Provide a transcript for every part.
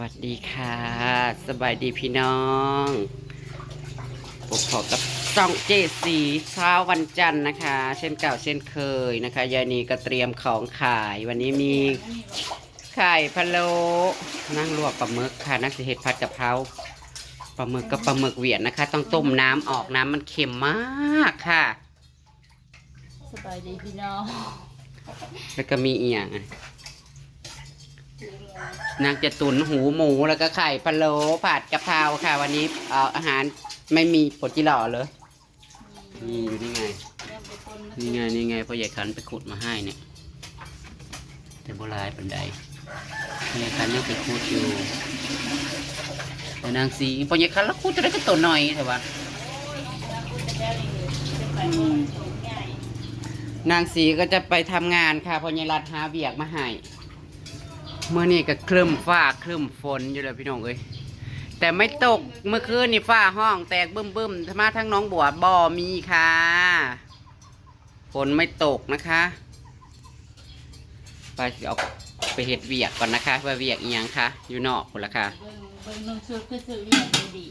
วัสดีค่ะ สบายดีพี่น้องพบขอกับซ่องเจสีเช้าวันจันทร์นะคะ เช่นเก่าเช่นเคยนะคะยายนีก็เตรียมของขายวันนี้มีไข่พะโล้นั่งลวกปลาหมึกค่ะนักสิเห็ดผัดกะเพราปลาหมึกกับปลาหมึกเหวียนนะคะ ต้องต้มน้ำออกน้ำมันเค็มมากค่ะ สบายดีพี่น้องแล้วก็มีอีกอย่างอะ นางจะตุนหูหมูแล้วก็ไข่พะโล้ผัดกะเพราค่ะ วันนี้เอ่ออาหารไม่มีผลจิหล่อเลยนี่อยู่นี่ไง นี่ไงนี่ไงพ่อใหญ่ขันไปขุดมาให้เนี่ย แต่โบราณปันใดพ่อใหญ่ขันยังไปขุดอยู่แต่นางสีพ่อใหญ่ขันแล้วขุดจะได้ก็ตัวหน่อยแต่ว่านางสีก็จะไปทำงานค่ะเพอยายรัดหาเบียกมาให้ เมื่อนี่ก็ครึ้มฟ้าครึ้มฝนอยู่เลยพี่น้องเอ้ยแต่ไม่ตกเมื่อคืนนี่ฟ้าห้องแตกบึ้มบึ้มๆธรรมาทั้งน้องบัวบ่อมีค่ะฝนไม่ตกนะคะ ไปเอาไปเห็ดเวียกก่อนนะคะว่าเวียกอีหยังคะอยู่นอกคนละค่ะเบิ่งเบิ่งนุ่งชุดคือซื้อเวียนดี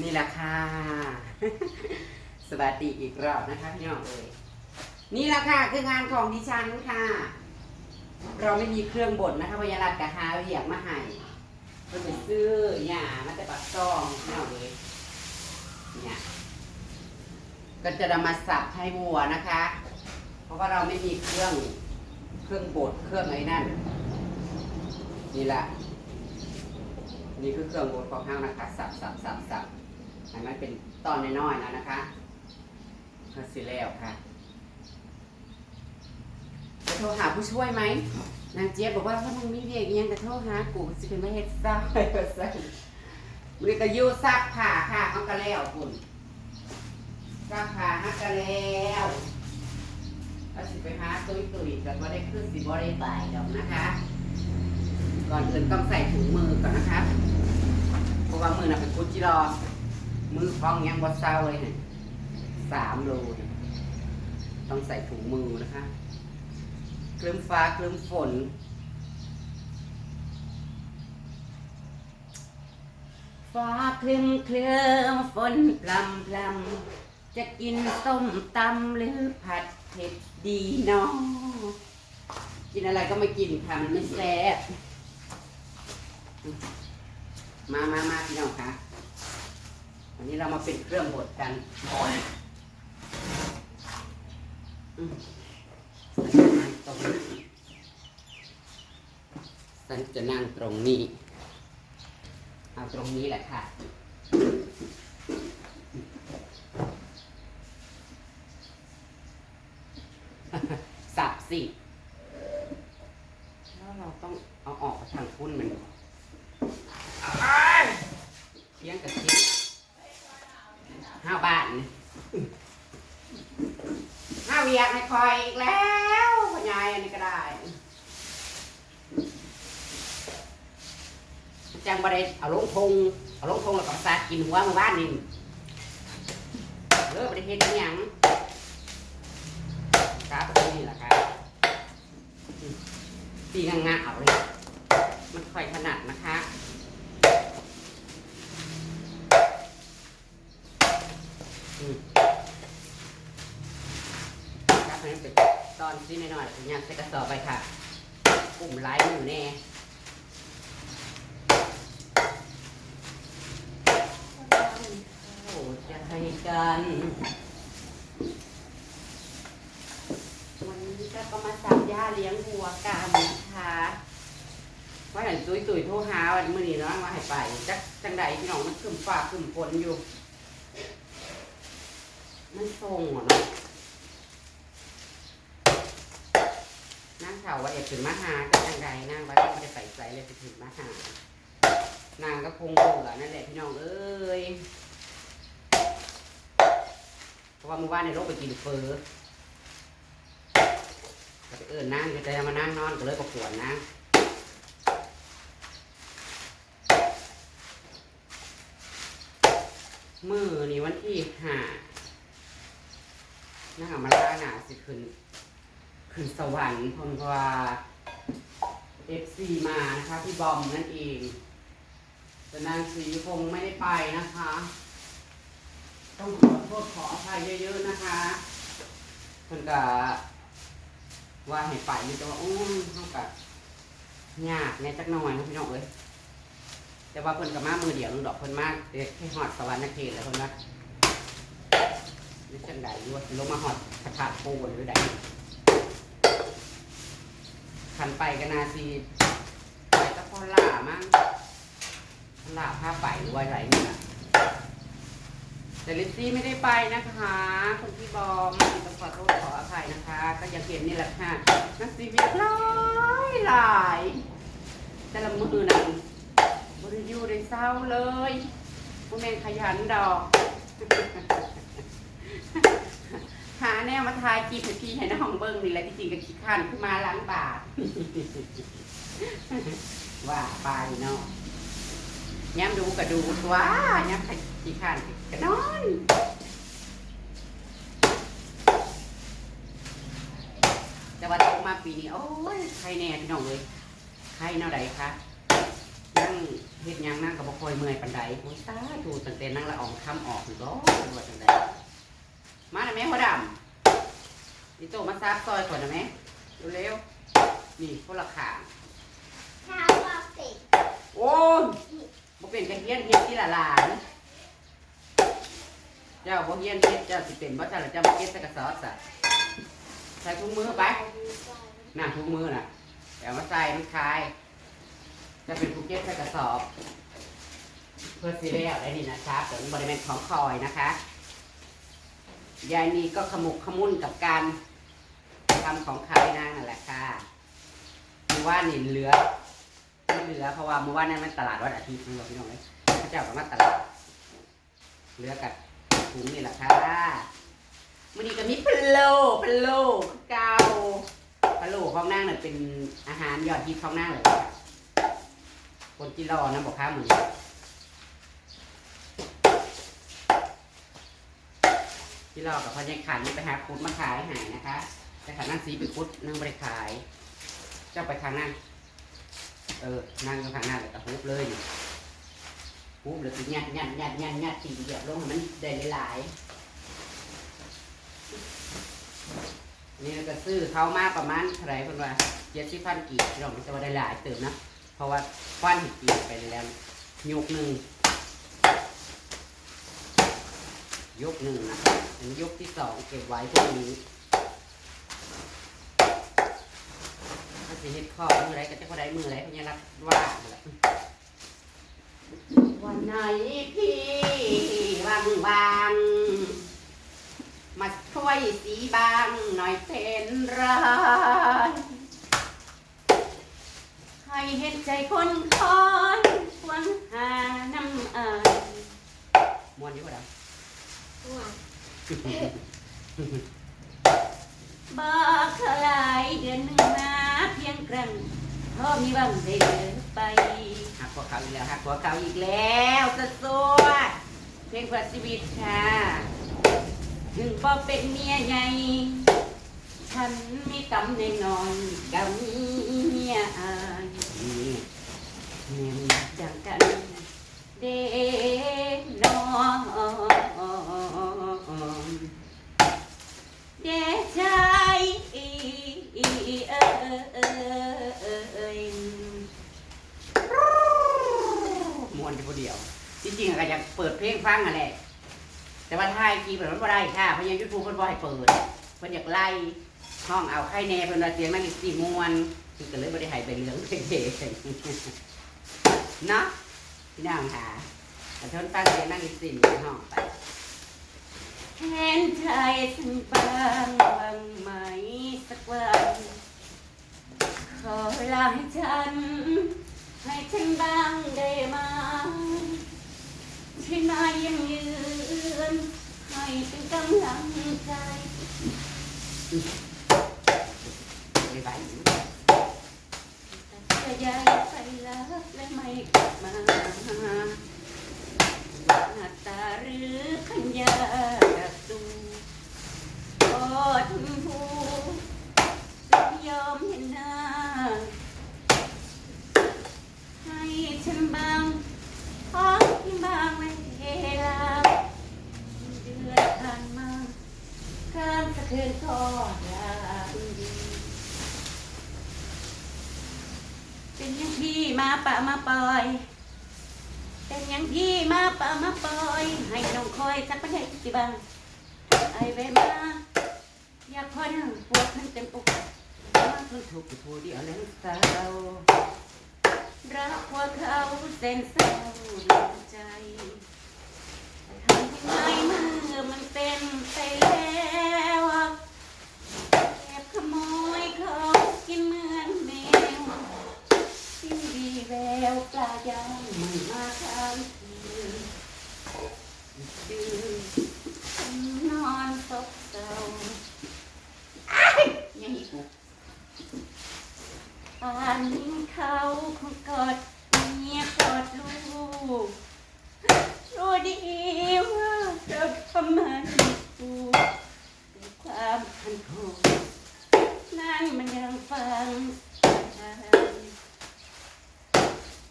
นี่แหละค่ะสวัสดีอีกรอบนะคะพี่น้องเอ้ยนี่แหละค่ะคืองานของดิฉันค่ะ เราไม่มีเครื่องบดนะคะพยารัดกับหาเหยียบมาให้เพื่อไปซื้อหย่ามาแต่ปักซองพี่น้องเลยเนี่ยก็จะนำมาสับให้วัวนะคะ เพราะว่าเราไม่มีเครื่องเครื่องบดเครื่องไอ้นั่นนี่แหละนี่คือเครื่องบดของห้างนะคะ สับสับสับสับให้มันเป็นตอนน้อยๆนะนะคะก็สิแล้วค่ะจะโทรหาผู้ช่วยไหม นางเจี๊ยบบอกว่าถ้ามึงมีเรียกอิหยังจะโทรหากูสิเป็นไม่เฮ็ดซักไปก็ใส่มันก็อยูซักผ้าค่ะเขาก็แล้วคุณซักผ้าฮักก็แล้วแล้วสิไปหาตุ้ยตุ้ยกันว่าได้ขึ้นสิบ่ได้บ่ายดอกนะคะ ก่อนอื่นต้องใส่ถุงมือก่อนนะคะเพราะว่ามือน่ะเป็นกุจิรอ มือฟ้องยังบ่เศร้าเลยเนี่ยสามโลเนี่ยต้องใส่ถุงมือนะคะ คลืมฟ้าคลืมฝน ฟ้าคลืมเคลืมฝนพลำพลำจะกินส้มตำหรือผัดเผ็ดดีเนาะกินอะไรก็ไม่กินค่ะมันไม่แซ่บมามามาพี่น้องค่ะวันนี้เรามาเป็นเครื่องบดกัน อืมตรงนี้ฉันจะนั่งตรงนี้ เอาตรงนี้แหละค่ะ สับสิ แล้วเราต้องเอาออกทางพุ่นมันเลี้ยงกระชิบห้าบาทห้าเวียกให้คอยอีกแล้วพญายอันนี้ก็ได้ จังบ่ได้เอาลงทงเอาลงทงแล้วก็สาทกินหัวมื่อวานนี่เออบ่ได้เฮ็ดอิหยังครับนี่แหละครับตีงางๆเอาเลยมันค่อยถนัดนะคะอืมครับให้มันเป็นตอนที่น้อยๆผมอยากใส่กระสอบไปค่ะกลุ่มไลฟ์อยู่แน่โอ้จะให้ กันวันนี้ก็ก็มาสับหญ้าเลี้ยงวัวกันนะคะว่าเห็นตุยตุยโทรหาวันมื่อนี้เนาะว่าให้ไปจักจังใดพี่น้องมันขึ้นฟ้าขึ้นฝนอยู่ มันส่งอะเนาะนั่งเถาว่าเด็กถึงมาหาจังใดนั่งว่าจะใส่ใจเลยถึงมาหานางก็คงเบื่อนั่นแหละพี่น้องเอ้ย เพราะว่าเมื่อวานในโลกไปกินเฟอก็ไปเอิญนั่งก็จะมานั่งนอนก็เลยประกวดนะมือนี่วันที่ห้านั่งอามาล่าหนาสิขึ้นขึ้นสวรรค์เพนว่า FC มานะคะพี่บอมนั่นเองแต่นางสีคงไม่ได้ไปนะคะ ต้องขอโทษขออภัยเยอะๆนะคะเพิ่นก็ว่าให้ไปอยู่แต่ว่าโอ้ยเฮาก็ยากแหน่จักหน่อยนะพี่น้องเอ้ยแต่ว่าเพิ่นก็มามือเดียวนึงดอกเพิ่นมาเด็กให้ฮอดสวรรค์เขตแล้วเพิ่นว่านี่จังไดอยู่ว่าสิลงมาฮอดพระธาตุปูนหรือใดคันไปก็นาสิไปก็พอล่ามั้งล่าพาไปหรือว่าไรนี่ล่ะ แต่ลิซซี่ไม่ได้ไปนะคะคุณพี่บอมต้องขอโทษขออภัยนะคะ ก็อยังเห็นนี่แหละค่ะนักซีเวียหลายหลายแต่ละมือนั้นบริยูได้เศร้าเลยพวกแม่งขยันดอก หาแนวมาทายจีบพี่ให้น้องเบิ้งนี่แหละที่จริงก็ขี้ข้านขึ้นมาล้างบาทว่าไปเนาะ ย้ำดูก็ดูตัวย้ำขี้ข้านก็นอนแต่ว่าตกมาปีนี้ โอ้ยใครแน่พี่น้องเลยใครแนวใดคะนั่งเฮ็ดยังนั่งกับบ่คอยเมื่อยปันใดโอ้ยตาดูตั้งแต่นั่งละอองคำออกถึงร้อนว่าจังใดมาหน่อยแม่หัวดำนี่โตมาซาบซอยก่อนนะแม่เร็วๆนี่คนละขางถ้าว่าเป็ดโอ้ย บ่เป็นกันเฮียนเฮ็ดที่ละหลาน เจ้าบ่เฮียนเฮ็ดเจ้าสิเป็นบ่จ้าละเจ้ามาเก็บใส่กระสอบซะใส่ถุงมือไปน่ะถุงมือน่ะเดี๋ยวมาใส่มันคาย จะเป็นผู้เก็บใส่กระสอบ เพื่อสิแล้วได้นี่นะครับเดี๋ยวบริเวณของคอยนะคะยายนีก็ขมุกขมุนกับการทำของขายนางนั่นแหละค่ะเมื่านนี่เหลือ เหลือเพราะว่าเมื่อวานนั้นมันตลาดวันอาทิตย์นี่บอกพี่น้องเลยพระเจ้าก็มาตลาดเหลือกับถุงนี่แหละค่ะมันนี้ก็มีพะโล้พะโล้เก่าพะโล้ของนางน่ะเป็นอาหารยอดฮิตของนางเลยคนที่รอนะบอกข้ามือที่รอกับพ่อใหญ่ขันนี่ไปหาคุดมาขายใหายนะคะแต่ขันนั่งสีไปคุดนั่งบริขาย เจ้าไปทางนั่ง เออนั่งอยู่ข้างหน้าเลยก็ฮุบเลยฮุบเลยคือยัดยัดยัดยัดยัดตีเหยียบลงมันได้หลายนี่เราก็ซื้อเขามาประมาณเท่าไหรคนว่าเจ็ดสิบพันกีบเราจะว่าได้หลายเติมนะเพราะว่าควันเห็ดกีบไปแล้วยกหนึ่งยกหนึ่งนะอันยกที่สองเก็บไว้พวกนี้ ถ้า สิเฮ็ดข้อมือไรก็จะพอได้มือไรพญารักว่านวันไหนพี่วางวางๆมาช่วยสีบางหน่อยเป็นไรให้เห็นใจคนคอยหวังหาน้ำอายมวนอยู่บ่ดำหัวบอกเขาหลายเดือนหนึ่งมา เพียงครั้งพอมีหวังได้เดินไปหักพวเขาอีกแล้วหักพวเขาอีกแล้วสะสวดเพลงเพื่อชีวิตค่ะถึงพอเป็นเมียใหญ่ฉันมีกำในนอยๆกำเมียอายนี่เมียมันดังกันเด้น้อง เดชายเอ้ ยมวนอยู่ผู้เดียว จริงๆอะก็อยากเปิดเพลงฟังอะแหละแต่ว่าท้ายคีเปิดมันบ่ได้ค่ะเพราะยังยูทูบเพิ่นบ่ให้เปิดเพิ่นอยากไล่ห้องเอาไข่แน่เพิ่นว่าเสียงมันอีกสี่มวนคือก็เลยบ่ได้ให้ไปเหลืองเพลงเนาะพี่น้องค่ะแต่ทนฟังเสียงนั่งอีกสี่ห้องไป เห็นใจฉันบ้างบ้างไหมสักวัน ขอเวลาให้ฉัน ให้ฉันบ้างได้ไหมใช่ไหมยังยืน ให้เป็นกำลังใจไม่ไหวจะย้ายไปแล้วและไม่กลับมา หน้าตาหรือขัญญาอดผู้ยอมเห็นหน้า ให้ฉันบางของที่บางเวลาเดือดผ่านมาข้ามสะเทือนก็ลาดีเป็นยังพี่มาปะมาปล่อย เป็นยังพี่มาปะมาปล่อย ให้น้องคอยสักประเทศสิบ้างไอเวมาอยากพอนปวดมันเต็มอกมาทนทุกข์ผู้เดียวนั้นเศร้ารักพวกเขาเส้นเศร้าดวงใจทำยังไงเมื่อมันเป็นไปแล้วแอบขโมยของกินเหมือนแมวสิ้นดีแววปลายางไม่มาทางคืนดื้อนอนซบเศร้า ยังอีกกูอ่านเขาคงกอดเมียกอดลูกรู้ดีว่าเราทำมันถูกแต่ความพันผูกนั้นมันยังฟังได้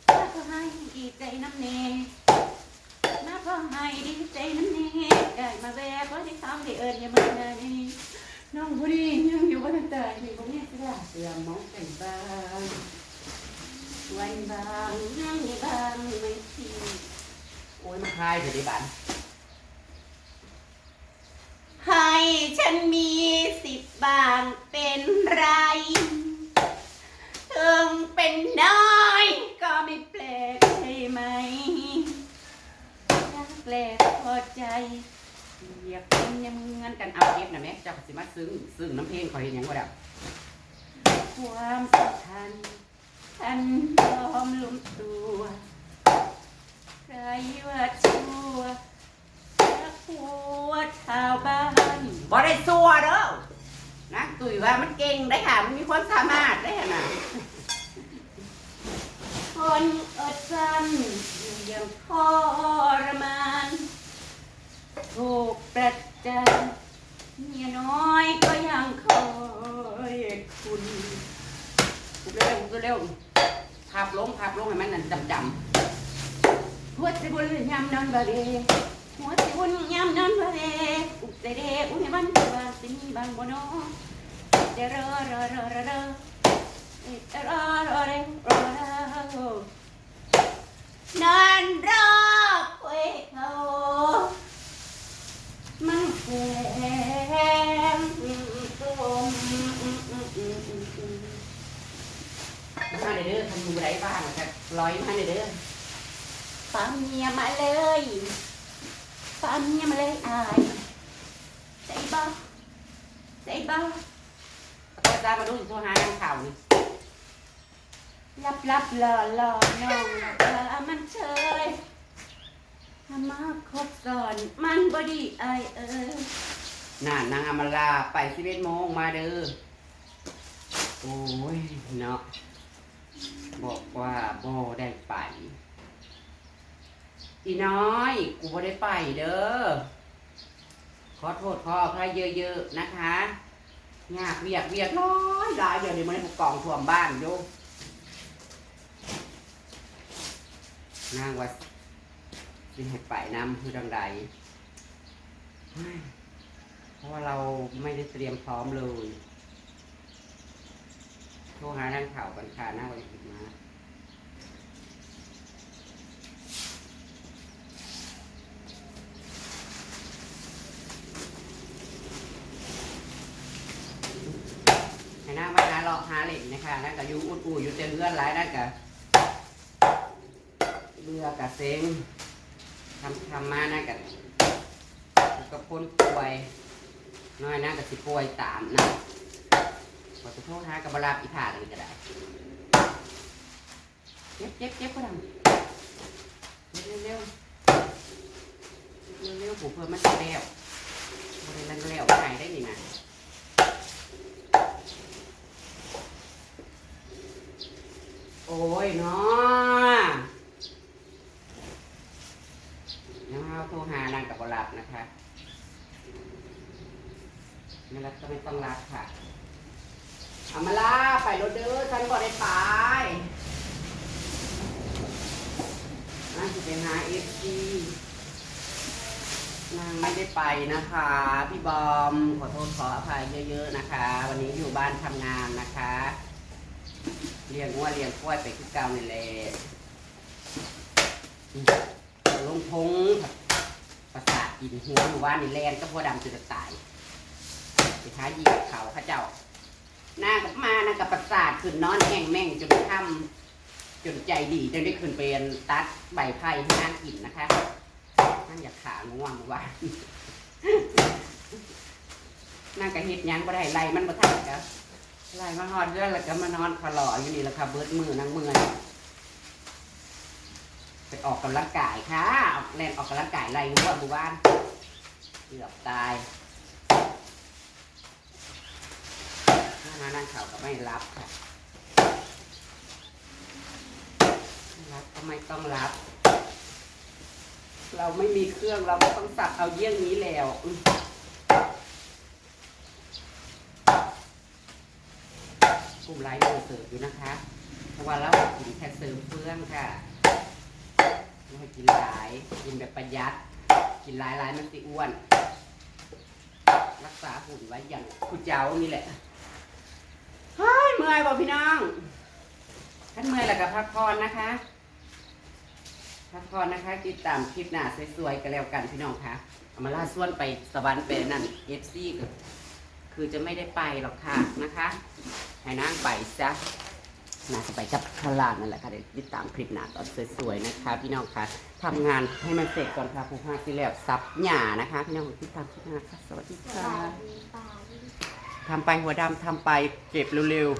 ถ้าก็ให้ดีใจน้ำเนน้าก็ให้ดีใจน้ำเนได้มาแวะเพราะที่ทำได้เอิญอย่ามาเนย น้องบุรียังอยู่บนตายมีบ่แม่สิล่ะเสือมองกันบ้างไว้บางนั่งบางไม่ทีโอ้ยมาคลายเถอะดิบันให้ฉันมีสิบบางเป็นไรถึงเป็นน้อยก็ไม่แปลกใช่ไหมรักแปลกพอใจอยากเป็นอยังเงินกันเอาเก็บนะแม่เจ้าก็สิมาซึ้งซึ้งน้ำเพลงคอยเห็นหยังบ่ดับความสัมพันธ์ ฉันยอมลุมตัวใครว่าชั่วรักหัวชาวบ้านบ่ได้ซัวเด้อนะตุยว่ามันเก่งได้ค่ะ มันมีความสามารถได้ขนาดคนอดจันอยู่อยังทรมานถูกประจานเมียน้อยก็ยังคอยคุณเร็วเร็ว พับลงพับลงให้มันนั่นจำจำหัวใจบุญยำนอนบะเรหัวใจบุญยำนอนบะเรอุกใจเดอุ้มันบาสิมีบางบนอเดรอรอรอรอรอเอรอรอเรรอรอนอนรอ อทำดูไรบ้างจะร้อยมาเด้อปามเมียมาเลยปามเมียมาเลยอายใจบ้าใจบ้าก็จะมาดูโทรหานางข่าวนี่ลับลับหล่อหล่อน้องเออมันเชยถ้ามาคบก่อนมันบอดีไอายเออน่านางอำมาลาไปสิบเอ็ดโมงมาเด้อ โอ้ย เนาะ บอกว่าโบได้ไปอีน้อย กูบ่ได้ไปเด้อขอโทษขออภัยเยอะๆนะคะยากเวียกเวียกน้อยหลายเดี๋ยวนี้มันให้กล่องท่วมบ้านอยู่นางว่าสิให้ไปน้ำคือดังใดเฮ้ยเพราะว่าเราไม่ได้เตรียมพร้อมเลย โทรหาทางข่าวกันค่ะหน้าวันผิดมาให้หน้ามาหาเลาะหาเหล็กนะคะนั่นก็อยู่อุดอูอยู่เต็มเรือนหลายนั่นก็เรือกะเซ็งทำทำมานะกับกับคนป่วยน้อยนะกับสิป่วยตามนะ ขอจะโทษฮะกับบารับอีผ่าเลยก็ได้เจ็บเจ็บเจ็บก็ดังเร็วเร็วเร็วเร็วผูเพิ่มมันจะแล้วบริเวณแล้วหายได้ยังไงโอ้ยเนาะยังเอาโทรหานางกับบรับนะคะไม่รับก็ไม่ต้องรับค่ะ เอามาลาไปรถเด้อฉันก็ได้ไปน่าจะไปหาเอฟซีนางไม่ได้ไปนะคะ พี่บอมขอโทษขออภัยเยอะ ๆนะคะ วันนี้อยู่บ้านทำงานนะคะเลี้ยงวัวเลี้ยงกล้วยไปคือเก่านี่แหละลงพงประสาทกินหัวหมู่บ้านนี่แลนก็พอดำจะตายไปท้ายีกเขาข้าเจ้า น้ากับมานะกับประสาทขึ้นนอนแห้งแม่งจนค่ำจนใจดีจนได้ขึ้นไปตัดใบไผ่ให้นางกินนะคะนั่งอยากขาง่วงว่านั่งกะเฮ็ดยังบ่ได้ไล่มันบ่ทันแล้วไล่มาฮอดเรือนแล้วก็มานอนขลออยู่นี่แหละค่ะเบิดมือนั่งเมื่อยไปออกกำลังกายค่ะออกแล่นออกกำลังกายไล่งัวหมู่บ้านเกือบตายถ้านั่ง เขาก็ไม่รับค่ะรับก็ไม่ต้องรับ เราไม่มีเครื่องเราก็ต้องสับเอาเยี่ยงนี้แล้วอืมกลุ่มไลน์โมเสิร์ฟอยู่นะคะ เพราะว่าเรากินแค่เสริมเฟื่องค่ะไม่กินหลาย กินแบบประหยัด กินหลายหลายมันสิอ้วน รักษาหุ่นไว้อย่างคุณเจ้านี่แหละ มื่อยบ่พี่น้องท่านเมื่อยแล้วก็พักผ่อนนะคะ พักผ่อนนะคะติดตามคลิปหน้าสวยๆกันแล้วกันพี่น้องคะเอามาล่าส่วนไปสวรรค์ไปนั่นเอฟซีก็คือจะไม่ได้ไปหรอกค่ะนะคะให้นั่งไปซะน่าจะไปกับพลานนั่นแหละค่ะเดี๋ยวติดตามคลิปหน้าตอนสวยๆนะคะ พี่น้องคะทำงานให้มันเสร็จก่อนค่ะผู้พาที่แล้วซับหย่านะคะ พี่น้องติดตามคลิปหน้าค่ะสวัสดีสค่ะบายดีป่าดีทำไปหัวดำทำไปเก็บเร็วๆ